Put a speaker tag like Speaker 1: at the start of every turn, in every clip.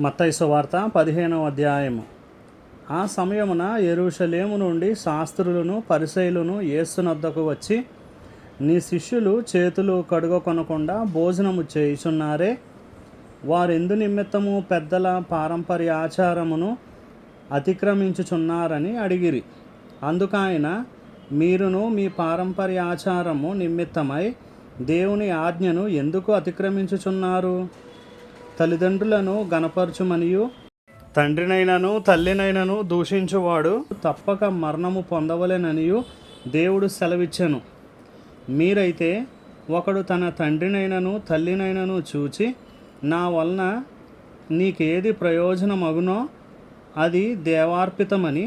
Speaker 1: మత్తైసు సువార్త పదిహేనవ అధ్యాయము. ఆ సమయమున ఎరుషలేము నుండి శాస్త్రులను పరిసయులను ఏసునద్దకు వచ్చి నీ శిష్యులు చేతులు కడుగకొనకుండా భోజనము చేయుచున్నారే? వారెందు నిమిత్తము పెద్దల పారంపర్య ఆచారమును అతిక్రమించుచున్నారని అడిగిరి. అందుకైన మీరును మీ పారంపర్య ఆచారము నిమిత్తమై దేవుని ఆజ్ఞను ఎందుకు అతిక్రమించుచున్నారు? తల్లిదండ్రులను గనపరచుమనియు తండ్రినైనను తల్లినైనను దూషించువాడు తప్పక మరణము పొందవలెననియు దేవుడు సెలవిచ్చెను. మీరైతే ఒకడు తన తండ్రినైనను తల్లినైనను చూచి నా వలన నీకేది ప్రయోజనమగునో అది దేవార్పితమని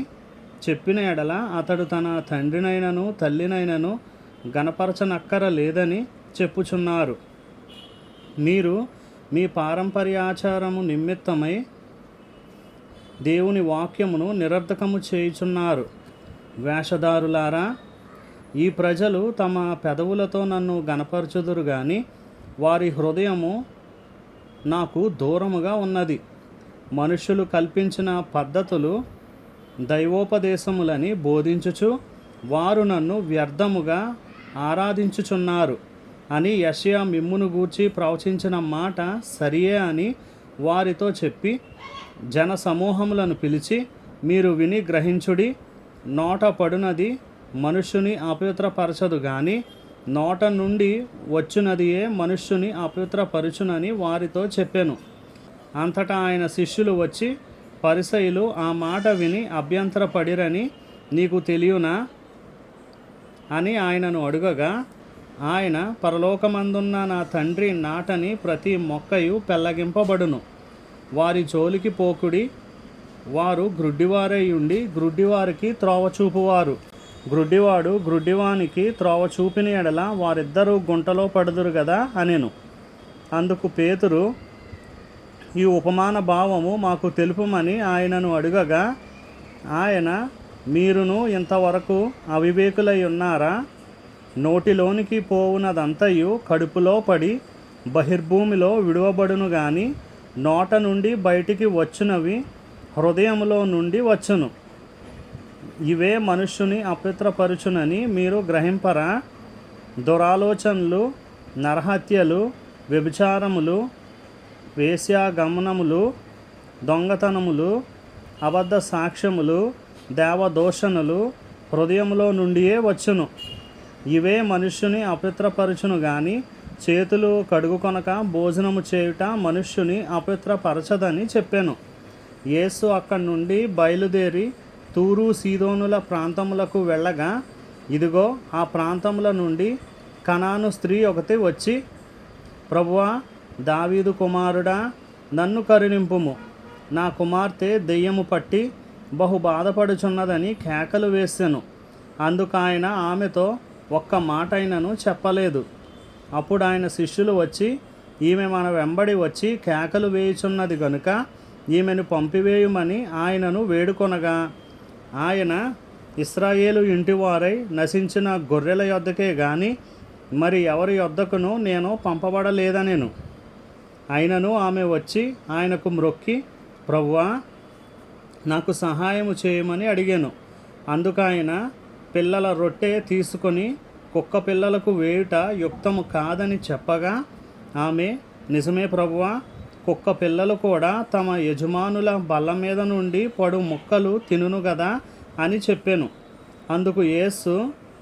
Speaker 1: చెప్పిన ఎడల అతడు తన తండ్రినైనను తల్లినైనను గనపరచనక్కర లేదని చెప్పుచున్నారు. మీరు మీ పారంపర్యాచారము నిమిత్తమై దేవుని వాక్యమును నిరర్ధకము చేయుచున్నారు. వేషధారులారా ఈ ప్రజలు తమ పెదవులతో నన్ను గనపరచుదురు కానీ వారి హృదయము నాకు దూరముగా ఉన్నది. మనుషులు కల్పించిన పద్ధతులు దైవోపదేశములని బోధించుచు వారు నన్ను వ్యర్థముగా ఆరాధించుచున్నారు. అని యషయా మిమ్మును గూర్చి ప్రవచించిన మాట సరియే అని వారితో చెప్పి జన సమూహములను పిలిచి మీరు విని గ్రహించుడి నోట పడునది మనుష్యుని అపవిత్రపరచదు కానీ నోట నుండి వచ్చునదియే మనుష్యుని అపవిత్రపరచునని వారితో చెప్పాను. అంతటా ఆయన శిష్యులు వచ్చి పరిసయులు ఆ మాట విని అభ్యంతరపడిరని నీకు తెలియనా? అని ఆయనను అడుగగా ఆయన పరలోకమందున్న నా తండ్రి నాటని ప్రతి మొక్కయు పెల్లగింపబడును. వారి జోలికి పోకుడి వారు గ్రుడ్డివారై ఉండి గ్రుడ్డివారికి త్రోవ చూపువారు. గ్రుడ్డివాడు గ్రుడ్డివానికి త్రోవ చూపిన ఎడల వారిద్దరూ గుంటలో పడుదురు కదా అనెను. అందుకు పేతురు ఈ ఉపమాన భావము మాకు తెలుపుమని ఆయనను అడుగగా ఆయన మీరును ఇంతవరకు అవివేకులై ఉన్నారా? నోటిలోనికి పోవునదంతయు కడుపులో పడి బహిర్భూమిలో విడువబడును గాని నోట నుండి బయటికి వచ్చునవి హృదయంలో నుండి వచ్చును. ఇవే మనుష్యుని అపవిత్రపరుచునని మీరు గ్రహింపరా? దురాలోచనలు నరహత్యలు వ్యభిచారములు వేశ్యాగమనములు దొంగతనములు అబద్ధ సాక్ష్యములు దేవదోషణలు హృదయములో నుండియే వచ్చును. ఇవే మనుష్యుని అపవిత్రపరచును గాని చేతులు కడుగు కొనక భోజనము చేయుట మనుష్యుని అపవిత్రపరచదని చెప్పాను. యేసు అక్కడి నుండి బయలుదేరి తూరు సీదోనుల ప్రాంతములకు వెళ్ళగా ఇదిగో ఆ ప్రాంతముల నుండి కణాను స్త్రీ ఒకటి వచ్చి ప్రభువా దావీదు కుమారుడా నన్ను కరుణింపుము. నా కుమార్తె దెయ్యము పట్టి బహు బాధపడుచున్నదని కేకలు వేసాను. అందుకు ఆయన ఆమెతో ఒక్క మాట అయినను చెప్పలేదు. అప్పుడు ఆయన శిష్యులు వచ్చి ఈమె మన వెంబడి వచ్చి కేకలు వేయుచున్నది గనుక ఈమెను పంపివేయమని ఆయనను వేడుకొనగా ఆయన ఇస్రాయేలు ఇంటివారై నశించిన గొర్రెల యొద్దకే గాని మరి ఎవరి యొద్దకును నేను పంపబడలేదనేను. అయినను ఆమె వచ్చి ఆయనకు మ్రొక్కి ప్రవ్వా నాకు సహాయము చేయమని అడిగాను. అందుకైన పిల్లల రొట్టె తీసుకొని కుక్క పిల్లలకు వేయుట యుక్తము కాదని చెప్పగా ఆమె నిజమే ప్రభువా కుక్క పిల్లలు కూడా తమ యజమానుల బల్ల మీద నుండి పడు ముక్కలు తినును గదా అని చెప్పాను. అందుకు యేసు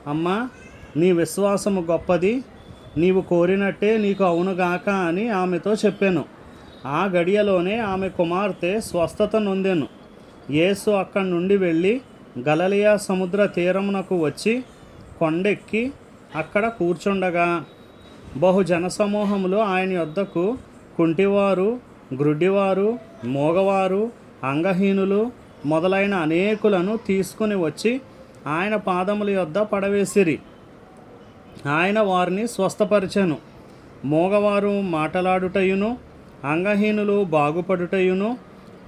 Speaker 1: అమ్మా నీ విశ్వాసము గొప్పది నీవు కోరినట్టే నీకు అవునుగాక అని ఆమెతో చెప్పాను. ఆ గడియలోనే ఆమె కుమార్తె స్వస్థత నొందాను. యేసు అక్కడి నుండి వెళ్ళి గలలియా సముద్ర తీరమునకు వచ్చి కొండెక్కి అక్కడ కూర్చుండగా బహు జనసమూహములు ఆయన యొద్దకు కుంటివారు గ్రుడ్డివారు మోగవారు అంగహీనులు మొదలైన అనేకులను తీసుకుని వచ్చి ఆయన పాదముల యొద్ద పడవేసిరి. ఆయన వారిని స్వస్థపరిచెను. మోగవారు మాటలాడుటయును అంగహీనులు బాగుపడుటయును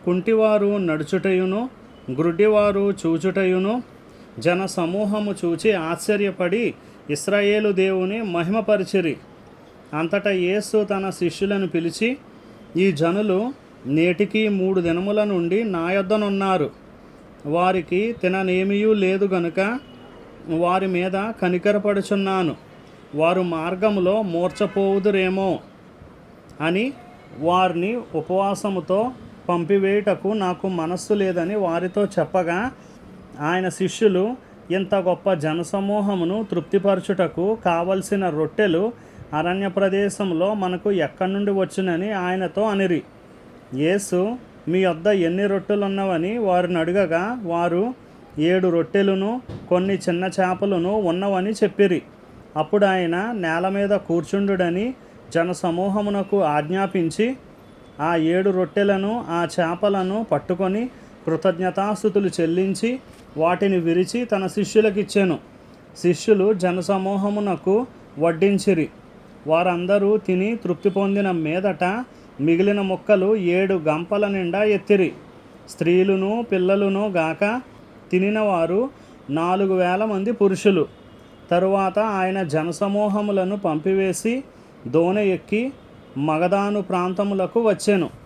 Speaker 1: కుంటివారు నడుచుటయును గ్రుడ్డివారు చూచుటయును జన సమూహము చూచి ఆశ్చర్యపడి ఇస్రాయేలు దేవుని మహిమపరిచిరి. అంతటా యేసు తన శిష్యులను పిలిచి ఈ జనులు నేటికి మూడు దినముల నుండి నా యొద్దనున్నారు. వారికి తిననేమియూ లేదు గనుక వారి మీద కనికరపడుచున్నాను. వారు మార్గములో మూర్చపోవుదురేమో అని వారిని ఉపవాసముతో పంపివేయుటకు నాకు మనస్సు లేదని వారితో చెప్పగా ఆయన శిష్యులు ఇంత గొప్ప జనసమూహమును తృప్తిపరచుటకు కావలసిన రొట్టెలు అరణ్య ప్రదేశంలో మనకు ఎక్కడి నుండి వచ్చునని ఆయనతో అనిరి. యేసు మీ వద్ద ఎన్ని రొట్టెలున్నవని వారిని అడగగా వారు ఏడు రొట్టెలును కొన్ని చిన్న చేపలను ఉన్నవని చెప్పిరి. అప్పుడు ఆయన నేల మీద కూర్చుండుడని జనసమూహమునకు ఆజ్ఞాపించి ఆ ఏడు రొట్టెలను ఆ చేపలను పట్టుకొని కృతజ్ఞతాస్థుతులు చెల్లించి వాటిని విరిచి తన శిష్యులకిచ్చెను. శిష్యులు జనసమూహమునకు వడ్డించిరి. వారందరూ తిని తృప్తి పొందిన మీదట మిగిలిన ముక్కలు ఏడు గంపల నిండా ఎత్తిరి. స్త్రీలును పిల్లలును గాక తినినవారు నాలుగు వేల మంది పురుషులు. తరువాత ఆయన జనసమూహములను పంపివేసి దోన ఎక్కి మగధాను ప్రాంతములకు వచ్చాను.